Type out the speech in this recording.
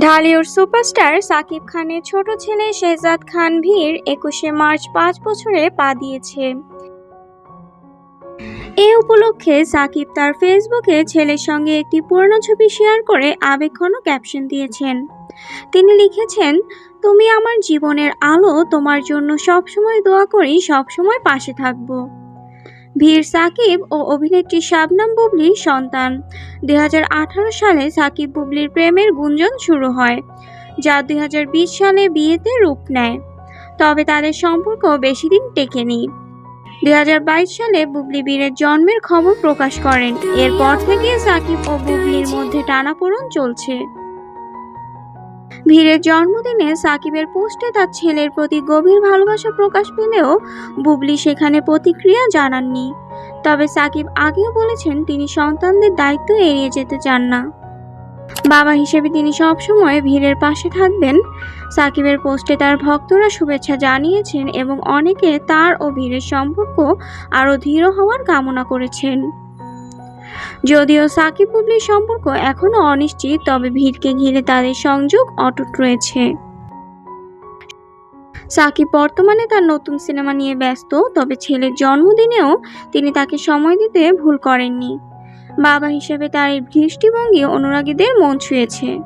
Dhallywood superstar Shakib খানের ছোট ছেলে শেহজাদ খান ভীর একুশে মার্চ পাঁচ বছরে পা দিয়েছে। এ উপলক্ষে সাকিব তার ফেসবুকে ছেলের সঙ্গে একটি পুরনো ছবি শেয়ার করে আবেগঘন ক্যাপশন দিয়েছেন। তিনি লিখেছেন, তুমি আমার জীবনের আলো, তোমার জন্য সবসময় দোয়া করি, সবসময় পাশে থাকব। ভীর সাকিব ও অভিনেত্রী শাবনাম বুবলির সন্তান। দু হাজার আঠারো সালে সাকিব বুবলির প্রেমের গুঞ্জন শুরু হয়, যা দুই হাজার বিশ সালে বিয়েতে রূপ নেয়। তবে তাদের সম্পর্ক বেশি দিন টেকেনি। দুই হাজার বাইশ সালে বুবলি বীরের জন্মের খবর প্রকাশ করেন। এরপর থেকে সাকিব ও বুবলির মধ্যে টানাপোড়ন চলছে। ভীরের জন্মদিনে সাকিবের পোস্টে তার ছেলের প্রতি গভীর ভালোবাসা প্রকাশ পেলেও বুবলি সেখানে প্রতিক্রিয়া জানাননি। তবে সাকিব আগেও বলেছেন তিনি সন্তানদের দায়িত্ব এড়িয়ে যেতে চান না। বাবা হিসেবে তিনি সবসময় ভীরের পাশে থাকবেন। সাকিবের পোস্টে তার ভক্তরা শুভেচ্ছা জানিয়েছেন এবং অনেকে তার ও ভীরের সম্পর্ক আরও দৃঢ় হওয়ার কামনা করেছেন। যদিও সাকিব বুবলির সম্পর্ক এখনও অনিশ্চিত, তবে ভিড়কে ঘিরে তাদের সংযোগ অটুট রয়েছে। সাকিব বর্তমানে তার নতুন সিনেমা নিয়ে ব্যস্ত, তবে ছেলের জন্মদিনেও তিনি তাকে সময় দিতে ভুল করেননি। বাবা হিসেবে তার এই দৃষ্টিভঙ্গি অনুরাগীদের মন ছুঁয়েছে।